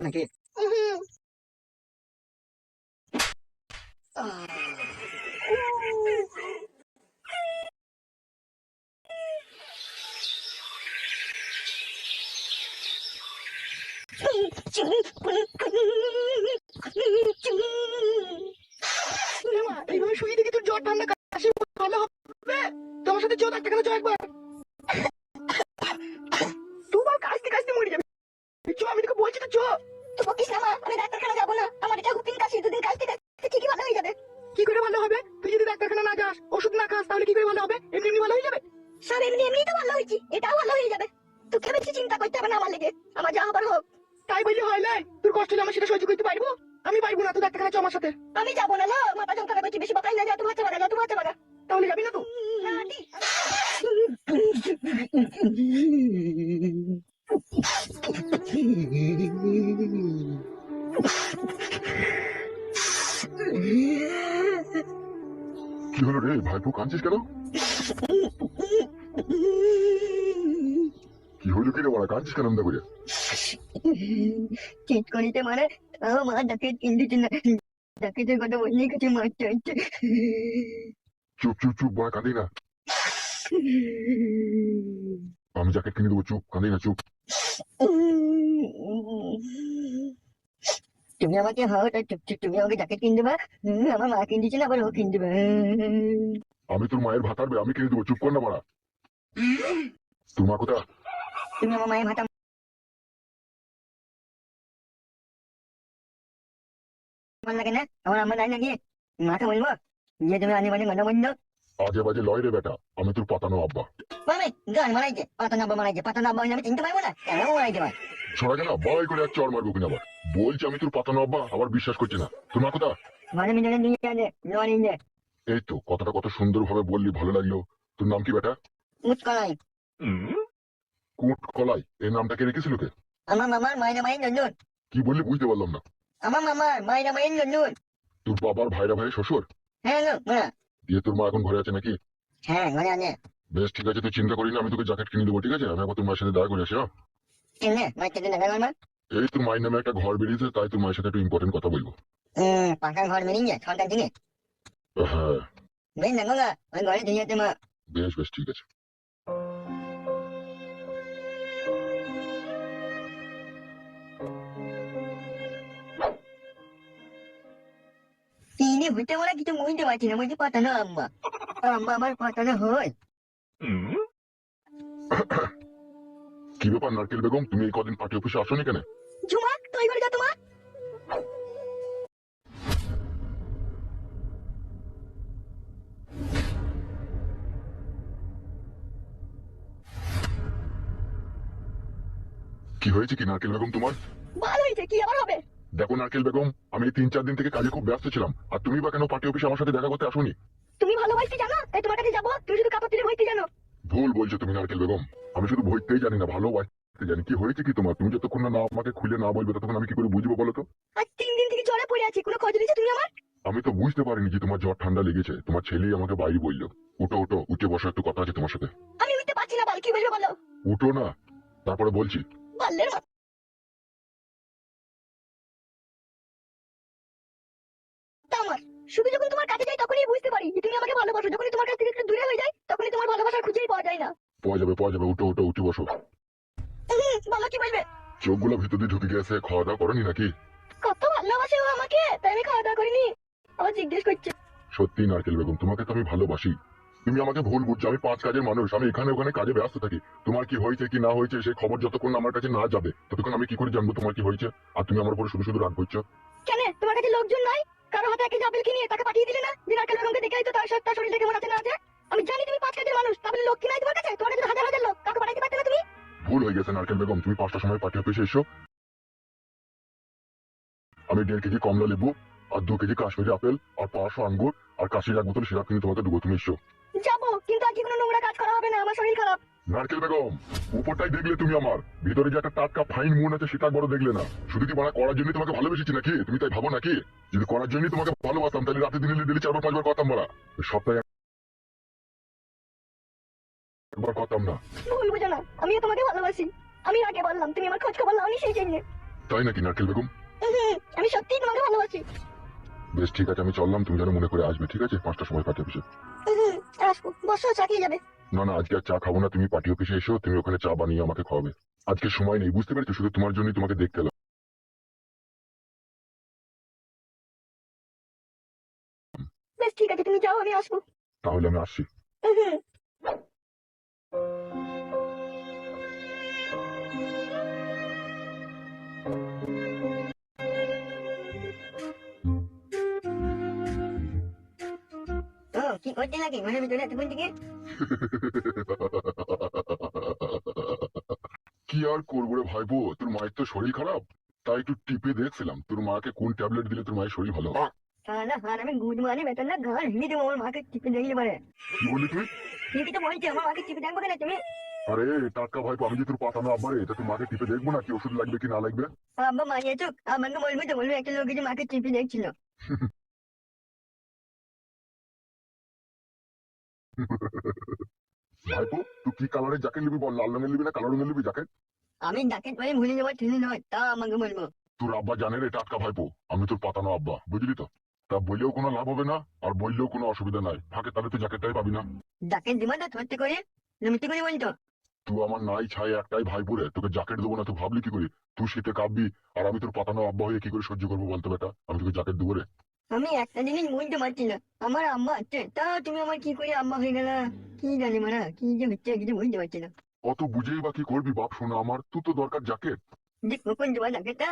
নাকি? এইভাবে শুয়ে দেখি তোর জ্বর ঠান্ডা কাশি ভালো হবে? তোমার সাথে চো ডাক্তারখানা চো একবার। আমার সাথে? আমি যাব না লো মাথা যন্ত্রণা করছি বেশি বাকাই না যা তুমি তোমার বাগা যা তোমার বাগা তাহলে যাবি না তো? না দি। কি হলো রে? ভাইপো কাঁদছিস কেন? কি হইল কি রে? বড়া কাঁদছিস কেন এমন করে? চিট করিতে মানে মা ডাকে কিনতে না ডাকেতের কথা বললে কাছে মারতে হচ্ছে চুপ চুপ চুপ বড়া কাঁদি না আমি জ্যাকেট কিনে দেবো চুপ কাঁদি না চুপ তুমি আমাকে হাও তাই চুপ চুপ তুমি আমাকে জ্যাকেট কিনে দেবা আমার মা কিনে দিচ্ছে না আবার ও কিনে দেবে আমি তোর মায়ের ভাত আনবে আমি কিনে দেবো চুপ কর না বড়া তোর মা কোথা তুমি আমার মায়ের ভাতা আমার লাগে না আমার আমার নাই নাকি মাকে বলব যে তুমি আনি মানে মনে বলল আজে বাজে লয় রে বেটা আমি তোর পাতানো আব্বা মামে গান মারাইছে পাতা নাব্বা মারাইছে পাতা নাব্বা আমি চিনতে পারব না কেন মারাইছে ভাই ছড়া কেন বাই করে এক চড় মারবো কিনা আবার বলছি আমি তোর পাতানো আব্বা আবার বিশ্বাস করছি না তোর মা কোথা মানে মিলে নিয়ে আনে নোয়ারি নিয়ে এই তো কথাটা কত সুন্দর ভাবে বললি ভালো লাগল তোর নাম কি বেটা কলাই কুট কলাই এই নামটা কে রেখেছিল কে আমার মামার মায়ের মায়ের নন্দন কি বললি বুঝতে পারলাম না আমার মামার মায়ের মায়ের নন্দন তোর বাবার ভাইরা ভাই শ্বশুর? হ্যাঁ গো মা। দিয়ে তোর মা এখন ঘরে আছে নাকি? হ্যাঁ ঘরে আনে বেশ ঠিক আছে তুই চিন্তা করিস না আমি তোকে জ্যাকেট কিনে দেবো ঠিক আছে? আমি একবার তোর মায়ের সাথে দেখা করে আসি হ্যাঁ? মায়ের থেকে দেখা গেল এই তোর মায়ের নামে একটা ঘর বেরিয়েছে তাই তোর মায়ের সাথে একটু ইম্পর্টেন্ট কথা বলব। পাকা ঘর মেরিয়ে সরকার দিনে। হ্যাঁ। বেশ না ওই ঘরে দিয়ে মা। বেশ বেশ ঠিক আছে। বলে কিছু বুঝতে পারছি না আম্মা আম্মা আমার হয় কি ব্যাপার নারকেল বেগম তুমি এই কদিন পার্টি অফিসে আসোনি কেন ঝুমা তুই যা তোমার কি হয়েছে কি নারকেল বেগম তোমার ভালো হয়েছে কি আবার হবে দেখো নারকেল বেগম আমি তিন চার দিন থেকে কাজে খুব ব্যস্ত ছিলাম। আর তুমি বা কেন পার্টি অফিসে আমার সাথে দেখা করতে আসোনি? তুমি ভালোবাসতে জানো? তাই তোমার কাছে যাব। তুমি শুধু কাপড় তুলে বইতে জানো। ভুল বলছো তুমি নারকেল বেগম। আমি শুধু ভইতেই জানি না ভালোবাসতে জানি। কি হয়েছে কি তোমার? তুমি যতক্ষণ না আমাকে খুলে না বলবে ততক্ষণ আমি কি করে বুঝব বলো তো? আজ তিন দিন থেকে জ্বরে পড়ে আছি। কোনো খোঁজ নিয়েছো তুমি আমার? আমি তো বুঝতে পারিনি যে তোমার জ্বর ঠান্ডা লেগেছে। তোমার ছেলেই আমাকে বাইরে বলল। উঠো উঠো উঠে বসো একটু কথা আছে তোমার সাথে। আমি উঠতে পারছি না বাল কি বলব বলো? উঠো না তারপরে বলছি। বাল্যের আমার শুধু যখন তোমার কাছে যাই তখনই বুঝতে পারি যে তুমি আমাকে ভালোবাসো। যখনই তোমার কাছ থেকে একটু দূরে হয়ে যায় তখনই তোমার ভালোবাসার খুঁজেই পাওয়া যায় না। পাওয়া যাবে পাওয়া যাবে। উঠো উঠো উঠে বসো। বলো কি বলবে? চোখগুলো ভিতর দিয়ে ঢুকে গেছে। খাওয়া দাওয়া করনি নাকি? কত ভালোবাসে ও আমাকে। তাই আমি খাওয়া দাওয়া করিনি। আবার জিজ্ঞেস করছে। সত্যি নারকেল বেগম তোমাকে তো আমি ভালোবাসি। তুমি আমাকে ভুল বুঝছ। আমি পাঁচ কাজের মানুষ। আমি এখানে ওখানে কাজে ব্যস্ত থাকি। তোমার কি হয়েছে কি না হয়েছে সেই খবর যতক্ষণ আমার কাছে না যাবে ততক্ষণ আমি কি করে জানব তোমার কি হয়েছে? আর তুমি আমার উপরে শুধু শুধু রাগ করছ? কেন? তোমার কাছে লোকজন নাই? কারও হাতে একটা আপেল কিনে তাকে পাঠিয়ে দিলে না? কালো তো তার সত্তা মনে আছে না আছে আমি জানি তুমি পাঁচ কাজের মানুষ তাহলে লোক কিনাই তোমার কাছে? তোমার কাছে হাজার হাজার লোক কাকে পাঠাইতে পারতে না তুমি? ভুল হয়ে গেছে নারকেল বেগম তুমি পাঁচটার সময় পার্টি অফিসে এসো। আমি দেড় কেজি কমলা লেবু আর দু কেজি কাশ্মীরি আপেল আর পাঁচশো আঙ্গুর আর কাশির এক বোতল সিরাপ কিনে তোমাকে দেবো তুমি এসো। যাব। নোংরা কাজ করা হবে না আমার শরীর খারাপ। নারকেল বেগম উপরটাই দেখলে তুমি আমার। ভিতরে যে একটা টাটকা ফাইন মন আছে সেটা বড় দেখলে না। শুধু কি মারা করার জন্য তোমাকে ভালোবেসেছি নাকি? তুমি তাই ভাবো নাকি? যদি করার জন্য তোমাকে ভালোবাসতাম তাহলে রাতে দিনে দিলে চারবার পাঁচবার কথাম মারা। সপ্তাহে একবার কথাম না। ভুল বুঝো না আমিও তোমাকে ভালোবাসি। আমি আগে বললাম তুমি আমার খোঁজ খবর লাওনি সেই জন্য। তাই নাকি নারকেল বেগম? আমি সত্যিই তোমাকে ভালোবাসি। বেশ ঠিক আছে আমি চললাম তুমি যেন মনে করে আসবে ঠিক আছে? পাঁচটার সময় পাঠিয়ে আসব বসো চাকিয়ে যাবে। না না আজকে আর চা খাব না তুমি পার্টি অফিসে এসো তুমি ওখানে চা বানিয়ে আমাকে খাওয়াবে। আজকে সময় নেই বুঝতে পেরেছ? শুধু তোমার জন্যই তোমাকে দেখতে এলাম। বেশ ঠিক আছে তুমি যাও আমি আসব। তাহলে আমি আসছি। করতে লাগে মনে ভিতরে এতক্ষণ থেকে কি আর করব রে ভাইবো তোর মায়ের তো শরীর খারাপ। তাই একটু টিপে দেখছিলাম। তোর মাকে কোন ট্যাবলেট দিলে তোর মায়ের শরীর ভালো? হবে। না হার আমি গুড মানি বেতন না ঘর দেবো আমার মাকে টিপে দেখলে পারে কি বললি তুই? ঠিকই তো বলছি আমার মাকে টিপে দেখব কেন তুমি আরে ভাইপো আমি যে তোর পাতানো আব্বারে এটা তোর মাকে টিপে দেখব না কি ওষুধ লাগবে কি না লাগবে? আব্বা মানিয়েছো আমাকে বলব তো বলব একটা লোক যে মাকে টিপে দেখছিল। ভাইপো তুই কি কালারের জ্যাকেট নিবি বল? লাল রঙের নিবি না কালো রঙের নিবি জ্যাকেট আমি ডাকে পরে ভুলে যাব নয় তা আমাকে বলব। তোর আব্বা জানে রে টাটকা ভাইপো আমি তোর পাতানো আব্বা বুঝলি তো? তা বললেও কোনো লাভ হবে না আর বললেও কোনো অসুবিধা নাই। ফাঁকে তাহলে তুই জ্যাকেটটাই পাবি না। ডাকে দিবা তো ধরতে করে? নমিতে করে বলতো? তুই আমার নাই ছাই একটাই ভাইপো রে তোকে জ্যাকেট দেবো না তুই ভাবলি কি করে? তুই শীতে কাঁপবি আর আমি তোর পাতানো আব্বা হয়ে কি করে সহ্য করব বলতো বেটা? আমি তোকে জ্যাকেট দেবো রে। আমি একটা জিনিস বুঝতে পারছি না। আমার আম্মা আছে তা তুমি আমার কি করে আম্মা হয়ে গেল? কি জানি মারা কি যে হচ্ছে কিছু বুঝতে পারছি না। অত বুঝেই বা কি করবি বাপ শোনা আমার তুই তো দরকার জ্যাকেট। যে কখন দেবা ডাকেটা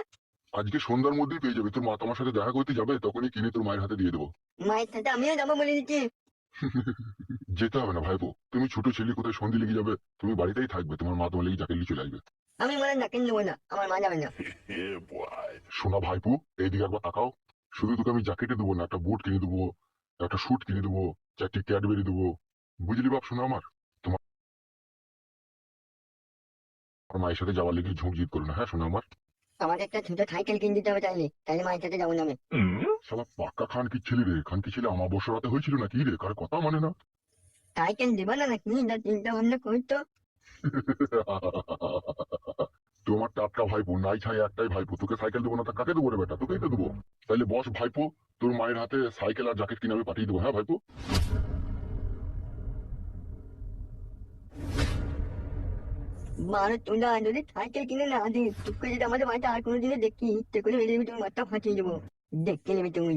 আজকে সন্ধ্যার মধ্যেই পেয়ে যাবে তোর মা তোমার সাথে দেখা করতে যাবে তখনই কিনে তোর মায়ের হাতে দিয়ে দেবো। মায়ের সাথে আমিও যাব বলে দিচ্ছি। যেতে হবে না ভাইপো তুমি ছোট ছেলে কোথায় সন্ধি লেগে যাবে? তুমি বাড়িতেই থাকবে তোমার মা তোমার লেগে জ্যাকেট নিয়ে চলে আসবে। আমি মানে ডাকেন নেব না আমার মা যাবে না। শোনা ভাইপো এইদিকে একবার তাকাও। শুধু তোকে আমি জ্যাকেটে দেবো না একটা বুট কিনে দেবো একটা শুট কিনে দেবো চারটি ক্যাডবেরি দেবো। বুঝলি বাপ শোনা আমার? তোমার মায়ের সাথে যাওয়ার লেগে ঝুঁক জিত করো না হ্যাঁ শোনা আমার? আমাকে একটা ছোট সাইকেল কিনে দিতে হবে তাইলে তাইলে মায়ের সাথে যাব না আমি। সালা পাক্কা খান কি ছেলে রে খান কি ছেলে আমার বছর রাতে হয়েছিল না কি রে কার কথা মানে না? সাইকেল দিবা না নাকি? না চিন্তা ভাবনা করতো তোমার টাটকা ভাইপো, নাই ছাই একটাই ভাইপো, তোকে সাইকেল দেবো না তা কাকে দেবো রে বেটা? তোকেই তো দেবো। তাহলে বস ভাইপো, তোর মায়ের হাতে সাইকেল আর জ্যাকেট কিনে আমি পাঠিয়ে দেবো হ্যাঁ ভাইপো? মারো তোলা যদি সাইকেল কিনে না দিস, তোকে যদি আমাদের বাড়িতে আর কোনো দিনে দেখি, ইচ্ছে করে দেবি তুমি মাথা ফাটিয়ে দেবো। দেখতে নেবে তুমি।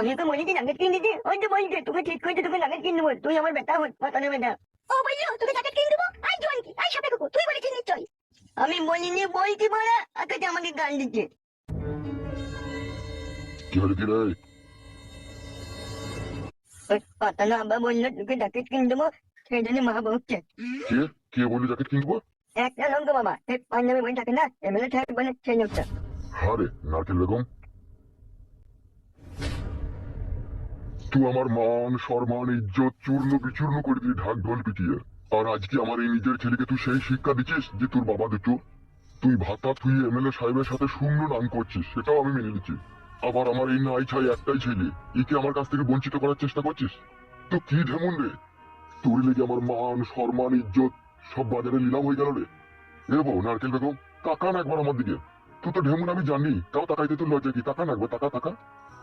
আমি তো বলি কি জ্যাকেট কিনে দিতে ওই তো বলছে তোকে ঠিক করেছে তোকে জ্যাকেট কিনে দেবো। তুই আমার বেটা হত পাতানো বেটা। ও বলল তোকে জ্যাকেট কিনে দেবো? আই জোয়ান কি আই সাপে কুকুর তুই বলেছিস নিশ্চয় আমি বলিনি বলছি বলা আকাশে আমাকে গান দিচ্ছে। কি হলো কি রে? পাতানো আব্বা বলল তোকে জ্যাকেট কিনে দেবো সেই জন্য মা কে কে? বলল জ্যাকেট কিনবো একটা লোক বাবা সে পাঞ্জাবি বই থাকে না এমএলএ সাহেব বলে সেই লোকটা। হারে নারকেল বেগম। তুই আমার মান, সম্মান, ইজ্জত চূর্ণ বিচূর্ণ করে দিয়ে ঢাক ঢোল পিটিয়ে। আর আজকে আমার এই নিজের ছেলেকে তুই সেই শিক্ষা দিচ্ছিস যে তোর বাবা দুটো? তুই ভাতা, তুই এমএলএ সাহেবের সাথে শূন্য নাম করছিস, সেটাও আমি মেনে নিচ্ছি। আবার আমার এই নাই ছাই একটাই ছেলে, একে আমার কাছ থেকে বঞ্চিত করার চেষ্টা করছিস? তো কি ঢেমন রে? তোর লেগে আমার মান, সম্মান, ইজ্জত সব বাজারে নিলাম হয়ে গেল রে। এ বউ, নারকেল বেগম, তাকান একবার আমার দিকে। তুই তো ঢেমুন, আমি জানি। তাও তাকাইতে তোর লজ্জা কি? তাকা একবার, তাকা তাকা।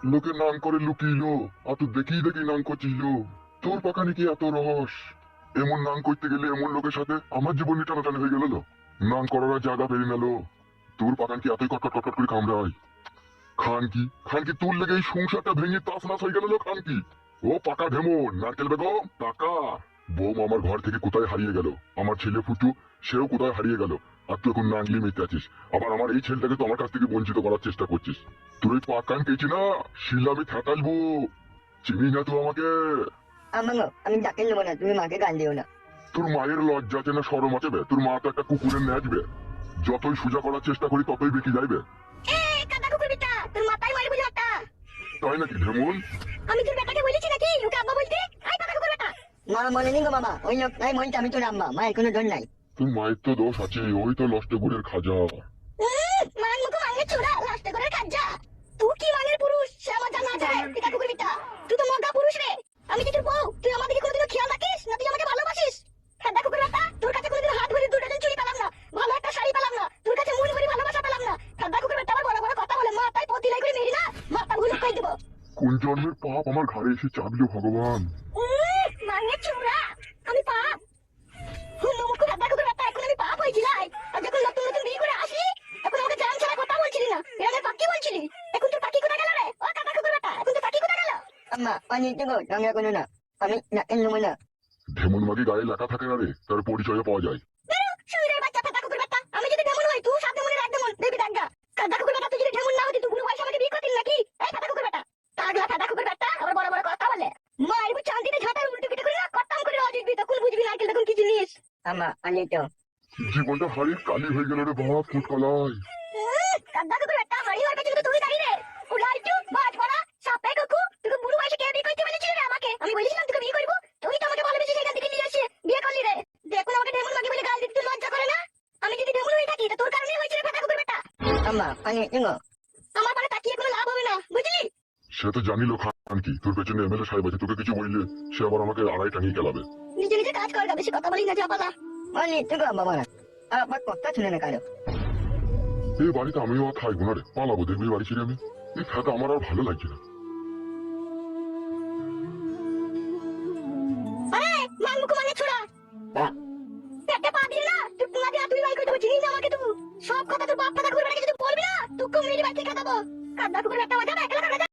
লোকে নাম করে লুকিলো আর তুই দেখি দেখি নাম করছিস তোর পাকানি কি এত রহস এমন নাম করতে গেলে এমন লোকের সাথে আমার জীবনে টানাটানি হয়ে গেল। নাম করার জায়গা পেরে নিল তোর পাকান কি এতই কটকট কটকট করে কামড়ায়? খান কি খান কি তোর লেগে এই সংসারটা ভেঙে তাস নাস হয়ে গেল খান কি? ও পাকা ঢেমন নারকেল বেগম টাকা বোম আমার ঘর থেকে কোথায় হারিয়ে গেল? আমার ছেলে ফুটু, সেও কোথায় হারিয়ে গেল? আর তুই এখন নাংলি মেতে আছিস। আবার আমার এই ছেলেটাকে তো আমার কাছ থেকে বঞ্চিত করার চেষ্টা করছিস। তুই পাকান পেয়েছি না শিলা আমি থাকালবো চিনি না তো আমাকে? আম্মা আমি ডাকেন নেব না তুমি মাকে গাল দিও না। তোর মায়ের লজ্জা আছে না সরম আছে বে? তোর মা তো একটা কুকুরের ন্যাচবে যতই সোজা করার চেষ্টা করি ততই বেঁকে যাইবে। এ কাদা কুকুর বেটা তোর মাথায় মারি বুঝি তাই নাকি ঢেমুন? আমি তোর বেটাকে বলেছি নাকি ওকে আব্বা বলতে? আই কাদা কুকুর বেটা। মা মনে নেই গো বাবা ওই লোক নাই মনটা আমি তোর আম্মা মায়ের কোনো দোষ নাই। তোর মায়ের তো দোষ আছে ওই তো নষ্ট গুড়ের খাজা মান মুখো মাঙ্গে চুরা লাস্টে করে কাজা তুই কি মানের পুরুষ আমার জানা পিতা কুকুর পিতা তুই তো মগা পুরুষ রে। আমি কি তোর বউ তুই আমাদেরকে কোনোদিনও খেয়াল রাখিস না তুই আমাকে ভালোবাসিস? খেদা কুকুর বেটা তোর কাছে কোনোদিন হাত ভরে দুটো চুরি পেলাম না ভালো একটা শাড়ি পেলাম না তোর কাছে মন ভরে ভালোবাসা পেলাম না। খেদা কুকুর বেটা আমার বড় বড় কথা বলে মাথায় পতি লাই করে মেরি না মাথা ভুল কই দেব। কোন জন্মের পাপ আমার ঘরে এসে চাপলো ভগবান মাঙ্গে চুরা আমি পাপ হুম মুখ খেদা কুকুর বেটা এখন আমি পাপ হয়েছি লাই আর যখন নতুন নতুন বিয়ে করে আসি এখন আমাকে জান ছাড়া কথা বলছিলি না এর পাকি বলছিলি এখন তোর পাকি কোথায় গেল রে ও কাকা কুকুর বেটা এখন তোর পাকি কোথায় গেল কোনো না আমি না এমন না ঢেমুন মাগি গায়ে লেখা থাকে না রে তার পরিচয়ে পাওয়া যায়। শুইরের বাচ্চা ফাটা কুকুর বেটা আমি যদি ঢেমন হই তুই সাত ঢেমনের এক ঢেমন দেবি দাঙ্গা কাদা কুকুর বেটা তুই যদি ঢেমন না হতি তুই কোনো পয়সা আমাকে বিয়ে করতিস নাকি? এই ফাটা কুকুর বেটা তাগলা ফাটা কুকুর বেটা আবার বড় বড় কথা বলে। মায়ের বুঝ ঝাঁটার উল্টো পিঠে করে না কত্তাম করে অজিবি তখন বুঝবি না তখন কিছু নিস আম্মা আনি তো জীবনটা হারি কালি হয়ে গেল রে বাপ ফুটকলাই কাদা কুকুর বেটা হাড়ি হওয়ার পেছনে তো তুই দাঁড়িয়ে রে উড়াই টু বাজ পড়া সাপে কুকু তুই বুড়ো বয়সে কে বিয়ে করতে বলেছিলি রে আমাকে আমি বলেছিলাম তোকে বিয়ে করব তুই তো আমাকে ভালোবেসে সেখান থেকে নিয়ে আসে বিয়ে করলি রে দেখুন আমাকে ঢেমন মাগি বলে গাল দিতে তোর লজ্জা করে না আমি যদি ঢেমন হয়ে থাকি তা তোর কারণেই হয়েছে রে ফাটা কুকুর বেটা আম্মা পানি এনো আমার পারে তাকিয়ে কোনো লাভ হবে না বুঝলি? সে তো জানিল খান কি তোর পেছনে এমএলএ সাহেব আছে তোকে কিছু বললে সে আবার আমাকে আড়াই টাঙিয়ে খেলাবে। নিজে নিজে কাজ কর বেশি কথা বলি না যা পালা মানে তুই বাবা না আমার কথা শুনে না কারও। এই বাড়িতে আমিও আর থাকব না রে পালাবো দেখবি বাড়ি ছেড়ে আমি। এই ফ্যাটা আমার আর ভালো লাগছে না। বাড়ি থেকে দেবো কাদা কুকুর একটা মজা না